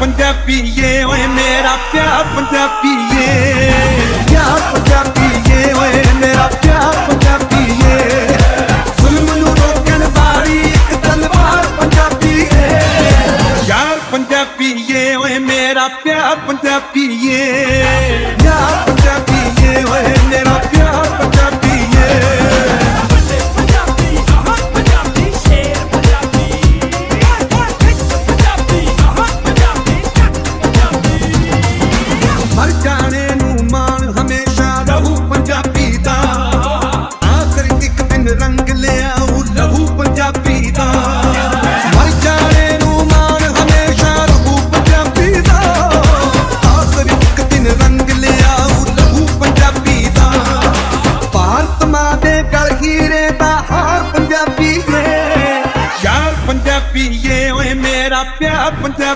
पंजाबी ये, ओए मेरा प्यार पंजाबी ये। प्यार पंजाबी ये, ओए मेरा प्यार पंजाबी ये। जुल्म नु रोकन वाली एक तलवार पंजाबी ये यार पंजाबी ये, ओए मेरा प्यार पंजाबी ये। ਪੀਏ ਓਏ ਮੇਰਾ ਪਿਆਰ ਪੰਜਾਬ।